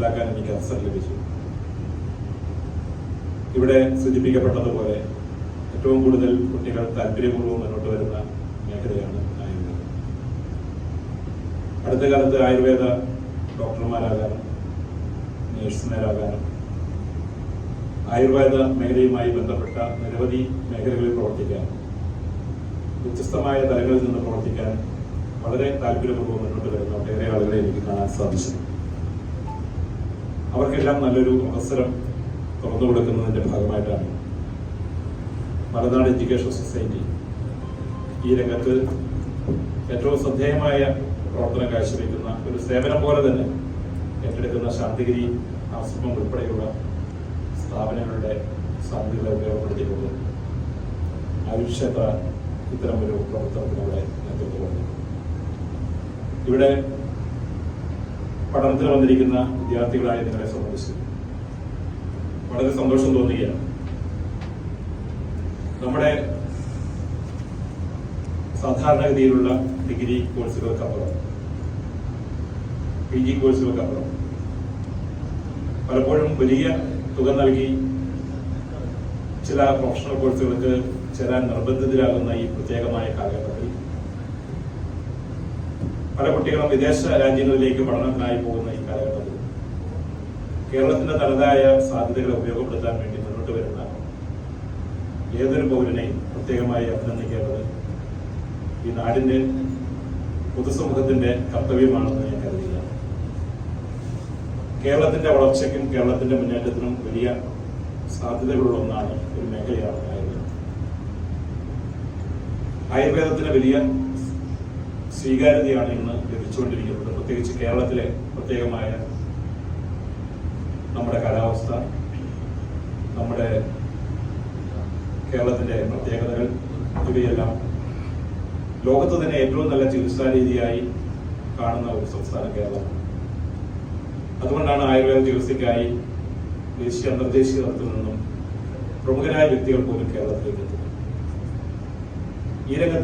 മനസ്സിലാക്കാൻ എനിക്ക് അവസരം ലഭിച്ചു. ഇവിടെ സൂചിപ്പിക്കപ്പെട്ടതുപോലെ ഏറ്റവും കൂടുതൽ കുട്ടികൾ താല്പര്യപൂർവം മുന്നോട്ട് വരുന്ന മേഖലയാണ് ആയുർവേദം. അടുത്ത കാലത്ത് ആയുർവേദ ഡോക്ടർമാരാകാനും നേഴ്സുമാരാകാനും ആയുർവേദ മേഖലയുമായി ബന്ധപ്പെട്ട നിരവധി മേഖലകളിൽ പ്രവർത്തിക്കാൻ വ്യത്യസ്തമായ തലങ്ങളിൽ നിന്ന് പ്രവർത്തിക്കാൻ വളരെ താല്പര്യപൂർവം മുന്നോട്ട് വരുന്ന ഒട്ടേറെ ആളുകളെ എനിക്ക് കാണാൻ സാധിച്ചു അവർക്കെല്ലാം നല്ലൊരു അവസരം തുറന്നു കൊടുക്കുന്നതിന്റെ ഭാഗമായിട്ടാണ് മലനാട് എഡ്യൂക്കേഷൻ സൊസൈറ്റി ഈ രംഗത്ത് ഏറ്റവും ശ്രദ്ധേയമായ പ്രവർത്തനം കാഴ്ചവെക്കുന്ന ഒരു സേവനം പോലെ തന്നെ ഏറ്റെടുക്കുന്ന ശാന്തിഗിരി ആശ്രമം ഉൾപ്പെടെയുള്ള സ്ഥാപനങ്ങളുടെ സാധ്യതകളെ ഉപയോഗപ്പെടുത്തിക്കൊണ്ട് ആയുഷ്യത്ര ഇത്തരം ഒരു പ്രവർത്തനത്തിന് ഇവിടെ നേതൃത്വം ഇവിടെ പഠനത്തിന് വന്നിരിക്കുന്ന വിദ്യാർത്ഥികളായ നിങ്ങളെ സംബന്ധിച്ച് വളരെ സന്തോഷം തോന്നുകയാണ്. നമ്മുടെ സാധാരണഗതിയിലുള്ള ഡിഗ്രി കോഴ്സുകൾക്കപ്പുറം പി ജി കോഴ്സുകൾക്കപ്പുറം പലപ്പോഴും വലിയ തുക നൽകി ചില പ്രൊഫഷണൽ കോഴ്സുകൾക്ക് ചേരാൻ നിർബന്ധിതരാകുന്ന ഈ പ്രത്യേകമായ കാലഘട്ടത്തിൽ പല കുട്ടികളും വിദേശ രാജ്യങ്ങളിലേക്ക് പഠനത്തിനായി പോകുന്ന ഈ കാലഘട്ടത്തിൽ കേരളത്തിന്റെ തനതായ സാധ്യതകളെ ഉപയോഗപ്പെടുത്താൻ വേണ്ടി മുന്നോട്ട് വരുന്ന ഏതൊരു പൗരനെയും പ്രത്യേകമായി അഭിനന്ദിക്കേണ്ടത് ഈ നാടിന്റെ പൊതുസമൂഹത്തിന്റെ കർത്തവ്യമാണെന്ന് ഞാൻ കരുതുകയാണ് കേരളത്തിന്റെ വളർച്ചയ്ക്കും കേരളത്തിന്റെ മുന്നേറ്റത്തിനും വലിയ സാധ്യതകളുള്ള ഒന്നാണ് ഒരു മേഖലയാണ് ആയുർവേദം ആയുർവേദത്തിന് വലിയ സ്വീകാര്യതയാണ് ഇന്ന് ലഭിച്ചുകൊണ്ടിരിക്കുന്നത്. പ്രത്യേകിച്ച് കേരളത്തിലെ പ്രത്യേകമായ നമ്മുടെ കാലാവസ്ഥ നമ്മുടെ കേരളത്തിന്റെ പ്രത്യേകതകൾ ഇവയെല്ലാം ലോകത്ത് തന്നെ ഏറ്റവും നല്ല ചികിത്സാ രീതിയായി കാണുന്ന ഒരു സംസ്ഥാനം കേരളം. അതുകൊണ്ടാണ് ആയുർവേദ ചികിത്സയ്ക്കായി ദേശീയ അന്തർദേശീയ തലത്തിൽ നിന്നും പ്രമുഖരായ വ്യക്തികൾ പോലും കേരളത്തിലേക്ക് എത്തുന്നത്. ഈ രംഗത്ത്